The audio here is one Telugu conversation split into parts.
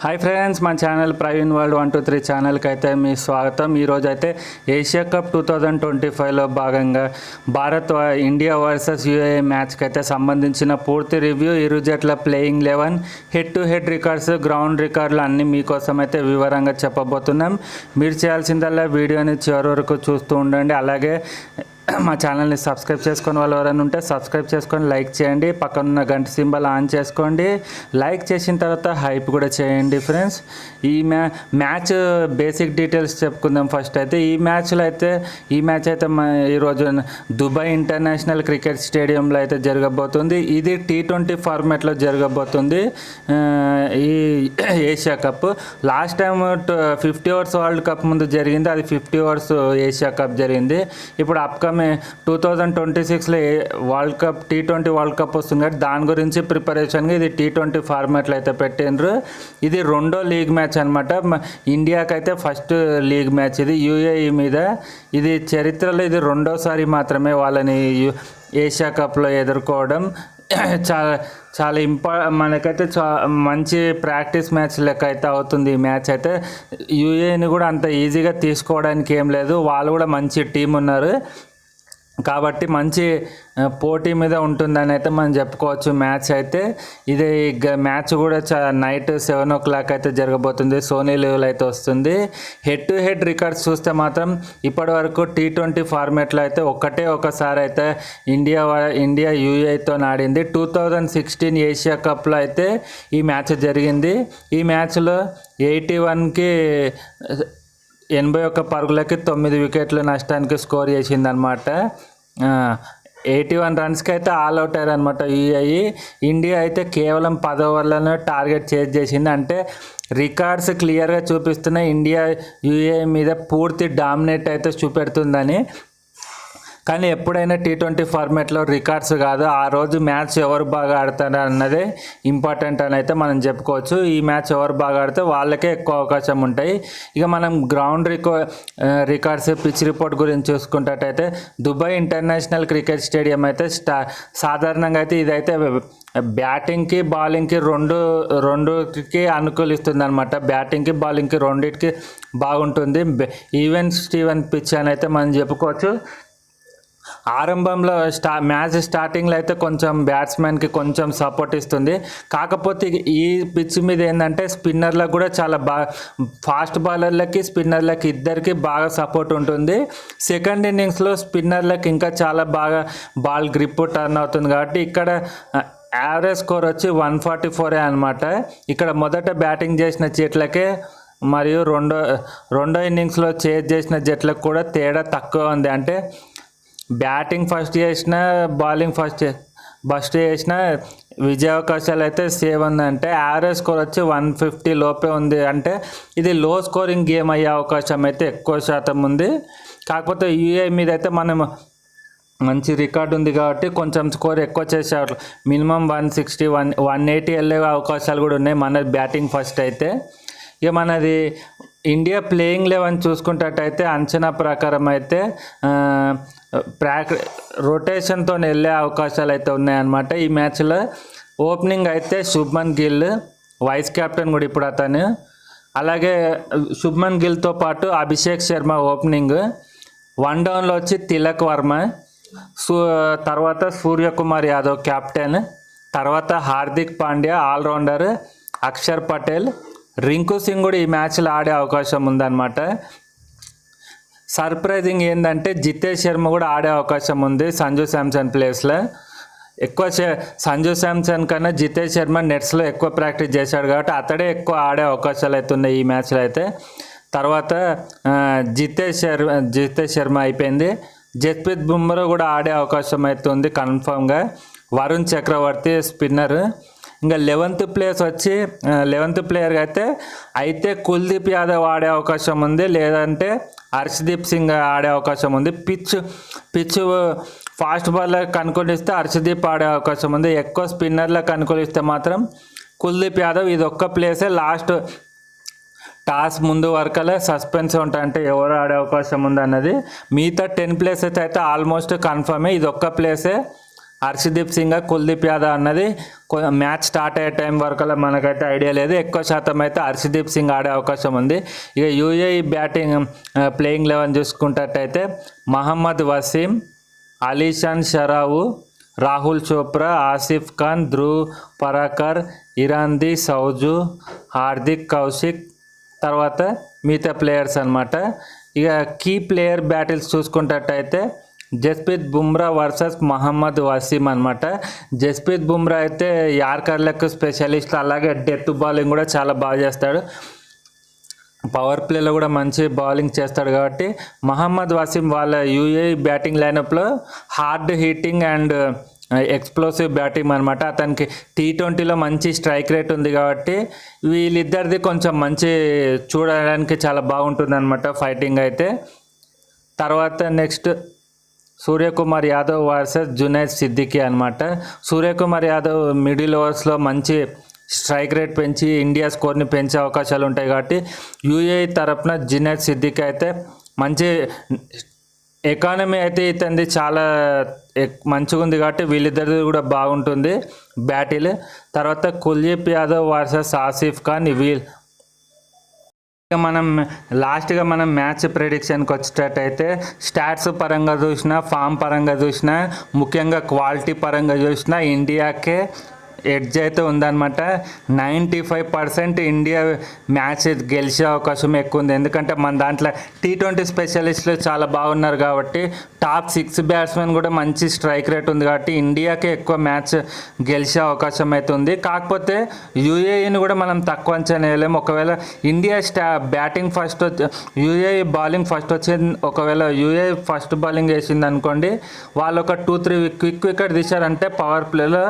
హాయ్ ఫ్రెండ్స్ మా channel Praveen world one two three ఛానల్కి అయితే మీ స్వాగతం. ఈరోజు అయితే Asia cup two thousand twenty ఫైవ్లో భాగంగా భారత్ వ- ఇండియా వర్సెస్ యూఏ మ్యాచ్కి అయితే సంబంధించిన పూర్తి రివ్యూ ఇరు జట్ల playing eleven head to head records ground రికార్డులు అన్నీ మీకోసం అయితే వివరంగా చెప్పబోతున్నాం. మీరు చేయాల్సిందల్లా వీడియోని చివరి వరకు చూస్తూ ఉండండి. అలాగే మా ఛానల్ని సబ్స్క్రైబ్ చేసుకుని వాళ్ళు ఎవరైనా ఉంటే సబ్స్క్రైబ్ చేసుకొని లైక్ చేయండి. పక్కన ఉన్న గంట సింబల్ ఆన్ చేసుకోండి. లైక్ చేసిన తర్వాత హైప్ కూడా చేయండి ఫ్రెండ్స్. ఈ మ్యా మ్యాచ్ బేసిక్ డీటెయిల్స్ చెప్పుకుందాం ఫస్ట్ అయితే. ఈ మ్యాచ్లో అయితే ఈ మ్యాచ్ అయితే మా ఈరోజు దుబాయ్ ఇంటర్నేషనల్ క్రికెట్ స్టేడియంలో అయితే జరగబోతుంది. ఇది టీ ట్వంటీ ఫార్మాట్లో జరగబోతుంది. ఈ Asia cup. Last time fifty overs world cup ముందు జరిగింది. అది ఫిఫ్టీ ఓవర్స్ ఏషియా కప్ జరిగింది. ఇప్పుడు అప్కమింగ్ టూ థౌజండ్ ట్వంటీ సిక్స్లో world cup T twenty world cup వస్తుంది కాబట్టి దాని గురించి ప్రిపరేషన్గా ఇది టీ ట్వంటీ ఫార్మాట్లో అయితే పెట్టిండ్రు. ఇది రెండో లీగ్ మ్యాచ్ అనమాట ఇండియాకి అయితే ఫస్ట్ లీగ్ మ్యాచ్ ఇది యూఏఈ మీద. ఇది చరిత్రలో ఇది రెండోసారి మాత్రమే వాళ్ళని ఏషియా కప్లో ఎదుర్కోవడం. చాలా చాలా ఇంపా మనకైతే చా మంచి ప్రాక్టీస్ మ్యాచ్ లెక్క అయితే అవుతుంది ఈ మ్యాచ్ అయితే. యూఏని కూడా అంత ఈజీగా తీసుకోవడానికి ఏం లేదు. వాళ్ళు కూడా మంచి టీం ఉన్నారు. కాబట్టి మంచి పోటీ మీద ఉంటుందని అయితే మనం చెప్పుకోవచ్చు. మ్యాచ్ అయితే ఇది గ- మ్యాచ్ కూడా చా నైట్ సెవెన్ ఓ క్లాక్ అయితే జరగబోతుంది. సోనీ లీవ్లో అయితే వస్తుంది. హెడ్ టు హెడ్ రికార్డ్స్ చూస్తే మాత్రం ఇప్పటి వరకు టీ ట్వంటీ ఫార్మేట్లో అయితే ఒకటే ఒకసారి అయితే ఇండియా ఇండియా యూఏతో ఆడింది. టూ థౌజండ్ సిక్స్టీన్ ఏషియా కప్లో అయితే ఈ మ్యాచ్ జరిగింది. ఈ మ్యాచ్లో ఎయిటీ వన్కి ఎనభై ఒక్క పరుగులకి తొమ్మిది వికెట్లు నష్టానికి స్కోర్ చేసిందనమాట ఎయిటీ వన్ రన్స్కి అయితే ఆల్ అవుట్ అయ్యారు అనమాట యూఐ ఇండియా అయితే కేవలం పది ఓవర్లను టార్గెట్ చేజ్ చేసింది. అంటే రికార్డ్స్ క్లియర్గా చూపిస్తున్న ఇండియా యూఏ మీద పూర్తి డామినేట్ అయితే చూపెడుతుందని కానీ ఎప్పుడైనా టీ ట్వంటీ ఫార్మాట్లో రికార్డ్స్ కాదు. ఆ రోజు మ్యాచ్ ఎవరు బాగా ఆడతారు అన్నదే ఇంపార్టెంట్ అని అయితే మనం చెప్పుకోవచ్చు. ఈ మ్యాచ్ ఎవరు బాగా ఆడితే వాళ్ళకే ఎక్కువ అవకాశం ఉంటాయి. ఇక మనం గ్రౌండ్ రికో రికార్డ్స్ పిచ్ రిపోర్ట్ గురించి చూసుకున్నట్టయితే దుబాయ్ ఇంటర్నేషనల్ క్రికెట్ స్టేడియం అయితే స్టా సాధారణంగా అయితే ఇదైతే బ్యాటింగ్కి బౌలింగ్కి రెండు రెండుకి అనుకూలిస్తుంది అనమాట బ్యాటింగ్కి బౌలింగ్కి రెండింటికి బాగుంటుంది. ఈవెన్ స్టీవెన్ పిచ్ అని అయితే మనం చెప్పుకోవచ్చు. ఆరంభంలో స్టా మ్యాచ్ స్టార్టింగ్లో అయితే కొంచెం బ్యాట్స్మెన్కి కొంచెం సపోర్ట్ ఇస్తుంది. కాకపోతే ఈ పిచ్ మీద ఏంటంటే స్పిన్నర్లకు కూడా చాలా బాగా ఫాస్ట్ బౌలర్లకి స్పిన్నర్లకి ఇద్దరికి బాగా సపోర్ట్ ఉంటుంది. సెకండ్ ఇన్నింగ్స్లో స్పిన్నర్లకు ఇంకా చాలా బాగా బాల్ గ్రిప్ టర్న్ అవుతుంది కాబట్టి ఇక్కడ యావరేజ్ స్కోర్ వచ్చి వన్ ఫార్టీ ఫోరే అనమాట ఇక్కడ మొదట బ్యాటింగ్ చేసిన జట్లకే మరియు రెండో రెండో ఇన్నింగ్స్లో చేజ్ చేసిన జట్లకు కూడా తేడా తక్కువ ఉంది. అంటే బ్యాటింగ్ ఫస్ట్ చేసిన బౌలింగ్ ఫస్ట్ ఫస్ట్ చేసిన విజయ అవకాశాలు అయితే సేవ్ ఉందంటే యావరేజ్ స్కోర్ వచ్చి వన్ ఫిఫ్టీ లోపే ఉంది. అంటే ఇది లో స్కోరింగ్ గేమ్ అయ్యే అవకాశం అయితే ఎక్కువ శాతం ఉంది. కాకపోతే యూఏ మీద అయితే మనం మంచి రికార్డు ఉంది కాబట్టి కొంచెం స్కోర్ ఎక్కువ చేసేవాళ్ళు. Minimum one sixty one one eighty వెళ్ళే అవకాశాలు కూడా ఉన్నాయి మన బ్యాటింగ్ ఫస్ట్ అయితే. ఇక మనది ఇండియా ప్లేయింగ్ లెవెన్ చూసుకున్నట్టయితే అంచనా ప్రకారం అయితే ప్రాక్ రొటేషన్తో వెళ్ళే అవకాశాలు అయితే ఉన్నాయన్నమాట. ఈ మ్యాచ్లో ఓపెనింగ్ అయితే శుభ్మన్ గిల్ వైస్ కెప్టెన్ కూడా ఇప్పుడు అతను. అలాగే శుభ్మన్ గిల్తో పాటు అభిషేక్ శర్మ ఓపెనింగ్. వన్ డౌన్లో వచ్చి తిలక్ వర్మ. సూ తర్వాత సూర్యకుమార్ యాదవ్ కెప్టెన్. తర్వాత హార్దిక్ పాండ్యా ఆల్రౌండర్. అక్షర్ పటేల్. రింకు సింగ్ కూడా ఈ మ్యాచ్లో ఆడే అవకాశం ఉందన్నమాట. సర్ప్రైజింగ్ ఏంటంటే జితేష్ శర్మ కూడా ఆడే అవకాశం ఉంది సంజు శాంసన్ ప్లేస్లో. ఎక్కువ సంజు శాంసన్ కన్నా జితేష్ శర్మ నెట్స్లో ఎక్కువ ప్రాక్టీస్ చేశాడు కాబట్టి అతడే ఎక్కువ ఆడే అవకాశాలు అయితే ఉన్నాయి ఈ మ్యాచ్లో అయితే. తర్వాత జితేష్ శర్మ జితేష్ శర్మ అయిపోయింది. జస్ప్రీత్ బుమ్రా కూడా ఆడే అవకాశం అయితే ఉంది కన్ఫామ్గా. వరుణ్ చక్రవర్తి స్పిన్నర్. ఇంకా లెవెంత్ ప్లేస్ వచ్చి లెవెంత్ ప్లేయర్గా అయితే అయితే కుల్దీప్ యాదవ్ ఆడే అవకాశం ఉంది. లేదంటే హర్షదీప్ సింగ్ ఆడే అవకాశం ఉంది. పిచ్ పిచ్ ఫాస్ట్ బాల్లర్కి అనుకూలిస్తే హర్షదీప్ ఆడే అవకాశం ఉంది. ఎక్కువ స్పిన్నర్లకు అనుకూలిస్తే మాత్రం కుల్దీప్ యాదవ్ ఇది ఒక్క ప్లేసే లాస్ట్ టాస్ ముందు వరకలే సస్పెన్స్ ఉంటాయంటే ఎవరు ఆడే అవకాశం ఉంది అన్నది. మిగతా టెన్ ప్లేసెస్ అయితే ఆల్మోస్ట్ కన్ఫర్మే ఇది ఒక్క ప్లేసే హర్షదీప్ సింగ్ కుల్దీప్ యాదవ్ అన్నది మ్యాచ్ స్టార్ట్ అయ్యే టైం వరకు మనకైతే ఐడియా లేదు. ఎక్కువ శాతం అయితే హర్షదీప్ సింగ్ ఆడే అవకాశం ఉంది. ఇక యూఏఈ బ్యాటింగ్ ప్లేయింగ్ లెవెన్ చూసుకున్నట్టయితే మహమ్మద్ వసీం అలీషాన్ షరావు రాహుల్ చోప్రా ఆసిఫ్ ఖాన్ ధ్రువ్ పరాకర్ ఇరాంది సౌజు హార్దిక్ కౌశిక్ తర్వాత మిగతా ప్లేయర్స్ అన్నమాట. ఇక కీ ప్లేయర్ బ్యాటిల్స్ చూసుకున్నట్టయితే జస్ప్రీత్ బుమ్రా వర్సెస్ మహమ్మద్ వసీం అనమాట జస్ప్రీత్ బుమ్రా అయితే యార్కర్లకు స్పెషలిస్ట్ అలాగే డెత్ బౌలింగ్ కూడా చాలా బాగా చేస్తాడు. పవర్ ప్లేలో కూడా మంచి బౌలింగ్ చేస్తాడు కాబట్టి మహమ్మద్ వసీం వాళ్ళ UAE batting లైనప్లో hard hitting and explosive batting అనమాట అతనికి టీ ట్వంటీలో మంచి స్ట్రైక్ రేట్ ఉంది కాబట్టి వీళ్ళిద్దరిది కొంచెం మంచి చూడడానికి చాలా బాగుంటుంది అనమాట ఫైటింగ్ అయితే. తర్వాత నెక్స్ట్ సూర్యకుమార్ యాదవ్ వర్సెస్ జునైద్ సిద్దికి అనమాట సూర్యకుమార్ యాదవ్ మిడిల్ ఓవర్స్లో మంచి స్ట్రైక్ రేట్ పెంచి ఇండియా స్కోర్ని పెంచే అవకాశాలు ఉంటాయి కాబట్టి యూఏఈ తరపున జునైద్ సిద్దిక్ అయితే మంచి ఎకానమీ అయితే ఇతంది చాలా ఎక్- మంచిగా ఉంది కాబట్టి వీళ్ళిద్దరిది కూడా బాగుంటుంది బ్యాటిల్. తర్వాత కుల్దీప్ యాదవ్ వర్సెస్ ఆసిఫ్ ఖాన్ వీల్ మనం లాస్ట్గా మనం మ్యాచ్ ప్రెడిక్షన్కి వచ్చేటట్టయితే స్టాట్స్ పరంగా చూసినా ఫామ్ పరంగా చూసినా ముఖ్యంగా క్వాలిటీ పరంగా చూసినా ఇండియాకే ఎడ్జ్ అయితే ఉందన్నమాట. Ninety five percent India match గెలిచే అవకాశం ఎక్కువ ఉంది. ఎందుకంటే మన దాంట్లో టీ ట్వంటీ స్పెషలిస్టులు చాలా బాగున్నారు కాబట్టి టాప్ సిక్స్ బ్యాట్స్మెన్ కూడా మంచి స్ట్రైక్ రేట్ ఉంది కాబట్టి ఇండియాకే ఎక్కువ మ్యాచ్ గెలిచే అవకాశం అయితే ఉంది. కాకపోతే యూఏఈని కూడా మనం తక్కువ అంచనా వేయలేము. ఒకవేళ ఇండియా స్టా batting first UAE bowling first వచ్చింది. ఒకవేళ యూఏ ఫస్ట్ బౌలింగ్ వేసింది అనుకోండి వాళ్ళు ఒక టూ త్రీ క్విక్ వికెట్ తీశారంటే పవర్ ప్లేలో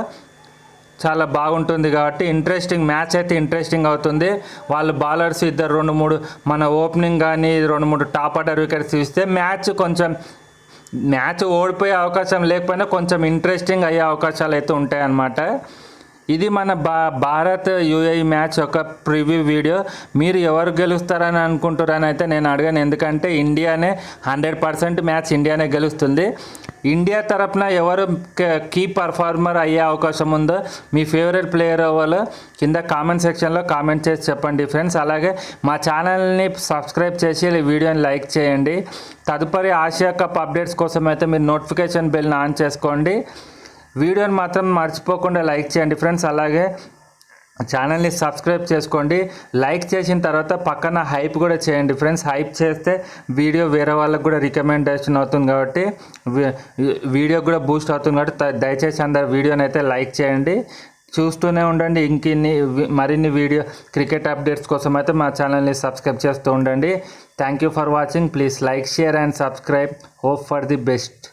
చాలా బాగుంటుంది కాబట్టి ఇంట్రెస్టింగ్ మ్యాచ్ అయితే ఇంట్రెస్టింగ్ అవుతుంది. వాళ్ళు బౌలర్స్ ఇద్దరు రెండు మూడు మన ఓపెనింగ్ కానీ రెండు మూడు టాప్ ఆర్డర్ వికెట్స్ ఇస్తే మ్యాచ్ కొంచెం మ్యాచ్ ఓడిపోయే అవకాశం లేకపోయినా కొంచెం ఇంట్రెస్టింగ్ అయ్యే అవకాశాలు అయితే ఉంటాయి అన్నమాట ఇది మన బా భారత్ యూఏఈ మ్యాచ్ యొక్క ప్రివ్యూ వీడియో. మీరు ఎవరు గెలుస్తారని అనుకుంటారని అయితే నేను అడగాను. ఎందుకంటే ఇండియానే హండ్రెడ్ పర్సెంట్ మ్యాచ్ ఇండియానే గెలుస్తుంది. ఇండియా తరపున ఎవరు కీ పర్ఫార్మర్ అయ్యే అవకాశం ఉందో మీ ఫేవరెట్ ప్లేయర్ ఎవరు కింద కామెంట్ సెక్షన్లో కామెంట్ చేసి చెప్పండి ఫ్రెండ్స్. అలాగే మా ఛానల్ని సబ్స్క్రైబ్ చేసి ఈ వీడియోని లైక్ చేయండి. తదుపరి ఆసియా కప్ అప్డేట్స్ కోసం అయితే మీరు నోటిఫికేషన్ బెల్ని ఆన్ చేసుకోండి. వీడియోని మాత్రం మర్చిపోకుండా లైక్ చేయండి ఫ్రెండ్స్. అలాగే ఛానల్ని సబ్స్క్రైబ్ చేసుకోండి. లైక్ చేసిన తర్వాత పక్కన హైప్ కూడా చేయండి ఫ్రెండ్స్. హైప్ చేస్తే వీడియో వేరే వాళ్ళకు కూడా రికమెండేషన్ అవుతుంది కాబట్టి వీడియో కూడా బూస్ట్ అవుతుంది కాబట్టి దయచేసి అందరు వీడియోని అయితే లైక్ చేయండి. చూస్తూనే ఉండండి. ఇంకిన్ని మరిన్ని వీడియో క్రికెట్ అప్డేట్స్ కోసం అయితే మా ఛానల్ని సబ్స్క్రైబ్ చేస్తూ ఉండండి. Thank you for watching. Please like share and subscribe. Hope for the best.